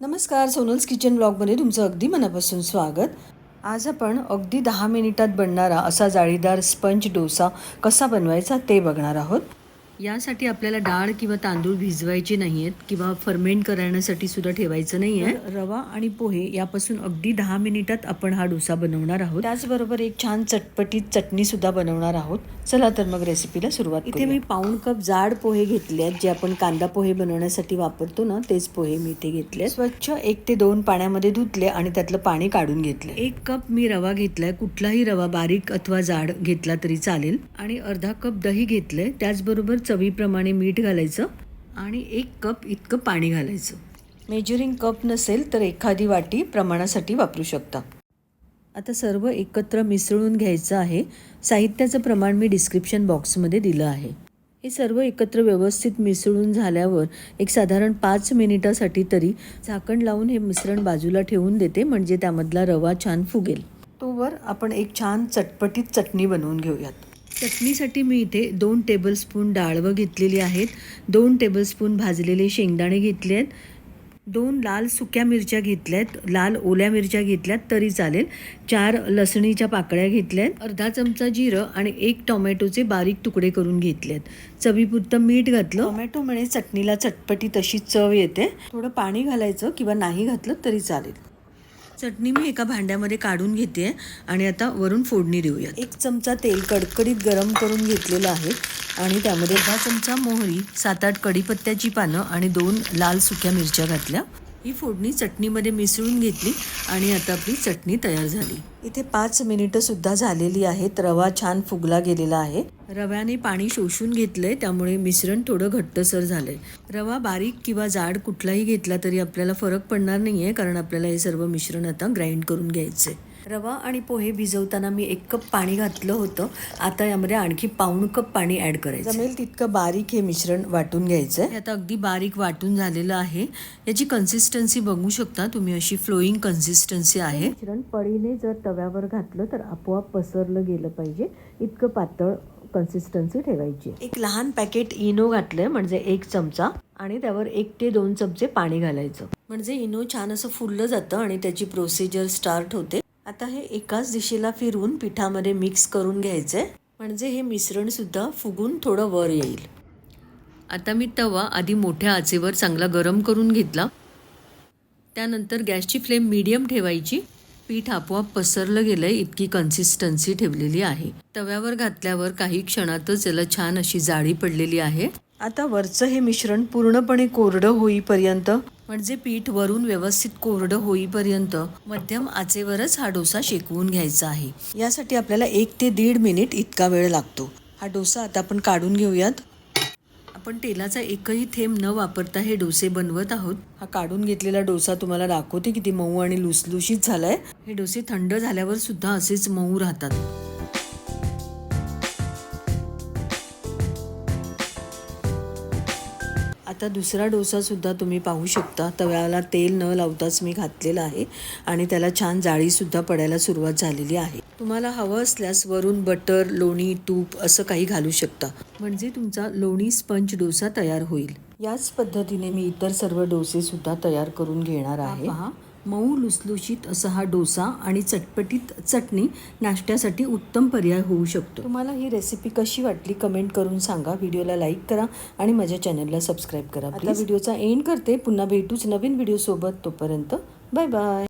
नमस्कार सोनल्स किचन ब्लॉगमध्ये तुमचं अगदी मनापासून स्वागत. आज आपण अगदी दहा मिनिटात बनणारा असा जाळीदार स्पंज डोसा कसा बनवायचा ते बघणार आहोत. यासाठी आपल्याला डाळ किंवा तांदूळ भिजवायचे नाही आहेत किंवा फर्मेंट करण्यासाठी सुद्धा ठेवायचं नाही आहे रवा आणि पोहे यापासून अगदी दहा मिनिटात आपण हा डोसा बनवणार आहोत. त्याचबरोबर एक छान चटपटीत चटणी सुद्धा बनवणार आहोत. चला तर मग रेसिपीला सुरुवात इथे मी पाऊण कप जाड पोहे घेतले आहेत जे आपण कांदा पोहे बनवण्यासाठी वापरतो ना तेच पोहे मी इथे घेतले स्वच्छ एक ते दोन पाण्यामध्ये धुतले आणि त्यातलं पाणी काढून घेतले. एक कप मी रवा घेतलाय कुठलाही रवा बारीक अथवा जाड घेतला तरी चालेल. आणि अर्धा कप दही घेतलंय त्याचबरोबर चवीप्रमाणे मीठ घालायचं आणि एक कप इतकं पाणी घालायचं. मेजरिंग कप नसेल तर एखादी वाटी प्रमाणासाठी वापरू शकता. आता सर्व एकत्र मिसळून घ्यायचं आहे. साहित्याचं प्रमाण मी डिस्क्रिप्शन बॉक्समध्ये दिलं आहे. हे सर्व एकत्र व्यवस्थित मिसळून झाल्यावर एक साधारण पाच मिनिटासाठी तरी झाकण लावून हे मिश्रण बाजूला ठेवून देते म्हणजे त्यामधला रवा छान फुगेल. तोवर आपण एक छान चटपटीत चटणी बनवून घेऊयात. चटणीसाठी मी इथे दोन टेबलस्पून डाळवं घेतलेली आहेत. दोन टेबलस्पून भाजलेले शेंगदाणे घेतले आहेत. दोन लाल सुक्या मिरच्या घेतल्या आहेत. लाल ओल्या मिरच्या घेतल्यात तरी चालेल. चार लसणीच्या पाकळ्या घेतल्या आहेत. अर्धा चमचा जिरं आणि एक टोमॅटोचे बारीक तुकडे करून घेतले आहेत. चवीपुरतं मीठ घातलं. टोमॅटोमुळे म्हणजे चटणीला चटपटी तशी चव येते. थोडं पाणी घालायचं किंवा नाही घातलं तरी चालेल. चटणी मी एका भांड्यामध्ये काढून घेते आणि आता वरून फोडणी देऊया एक चमचा तेल कडकडीत गरम करून घेतलेलं आहे आणि त्यामध्ये दहा चमचा मोहरी सात आठ कढीपत्त्याची पानं आणि दोन लाल सुक्या मिरच्या घातल्या. ही फोडणी चटणीमध्ये मिसळून घेतली आणि आता आपली चटणी तयार झाली. इथे पाच मिनिटं सुद्धा झालेली आहेत. रवा छान फुगला गेलेला आहे. रव्याने पाणी शोषून घेतलंय त्यामुळे मिश्रण थोडं घट्टसर झालंय. रवा बारीक किंवा जाड कुठलाही घेतला तरी आपल्याला फरक पडणार नाहीये कारण आपल्याला हे सर्व मिश्रण आता ग्राइंड करून घ्यायचंय. रवा आणि पोहे भिजवताना मी एक कप पाणी घातलं होतं. आता यामध्ये आणखी पाऊण कप पाणी ऍड करायचं जमेल तितकं बारीक हे मिश्रण वाटून घ्यायचं आहे. आता अगदी बारीक वाटून झालेलं आहे. याची कन्सिस्टन्सी बघू शकता तुम्ही अशी फ्लोईंग कन्सिस्टन्सी आहे. मिश्रण पळीने जर तव्यावर घातलं तर आपोआप पसरलं गेलं पाहिजे. इतकं पातळ कन्सिस्टन्सी ठेवायची एक लहान पॅकेट इनो घातलंय म्हणजे एक चमचा आणि त्यावर एक ते दोन चमचे पाणी घालायचं. म्हणजे इनो छान असं फुललं जातं आणि त्याची प्रोसिजर स्टार्ट होते. आता हे एकाच दिशेला फिरवून पिठामध्ये मिक्स करून घ्यायचं आहे म्हणजे हे मिश्रणसुद्धा फुगून थोडं वर येईल. आता मी तवा आधी मोठ्या आचेवर चांगला गरम करून घेतला. त्यानंतर गॅसची फ्लेम मीडियम ठेवायची. पीठ आपोआप पसरलं गेलंय इतकी कन्सिस्टन्सी ठेवलेली आहे. तव्यावर घातल्यावर काही क्षणातच याला छान अशी जाळी पडलेली आहे. आता वरचं हे मिश्रण पूर्णपणे कोरडं होईपर्यंत म्हणजे पीठ वरून व्यवस्थित कोरडं होईपर्यंत मध्यम आचेवरच हा डोसा शेकवून घ्यायचा आहे. यासाठी आपल्याला एक ते दीड मिनिट इतका वेळ लागतो. हा डोसा आता आपण काढून घेऊयात. आपण तेलाचा एकही थेंब न वापरता हे डोसे बनवत आहोत. हा काढून घेतलेला डोसा तुम्हाला दाखवते किती मऊ आणि लुसलुशीत झालाय. हे डोसे थंड झाल्यावर सुद्धा असेच मऊ राहतात. आता दुसरा डोसासुद्धा तुम्ही पाहू शकता. तव्याला तेल न लावताच मी घातलेला आहे आणि त्याला छान जाळीसुद्धा पडायला सुरुवात झालेली आहे. तुम्हाला हवं असल्यास वरून बटर लोणी तूप असं काही घालू शकता. म्हणजे तुमचा लोणी स्पंज डोसा तयार होईल. याच पद्धतीने मी इतर सर्व डोसेसुद्धा तयार करून घेणार आहे. हां मऊ लुसलुशीत असा हा डोसा आणि चटपटीत चटणी नाश्त्यासाठी उत्तम पर्याय होऊ शकतो. तुम्हाला ही रेसिपी कशी वाटली कमेंट करून सांगा. व्हिडिओला लाईक करा आणि माझ्या चॅनलला सबस्क्राईब करा आता व्हिडिओचा एंड करते. पुन्हा भेटूच नवीन व्हिडिओ सोबत. तोपर्यंत बाय बाय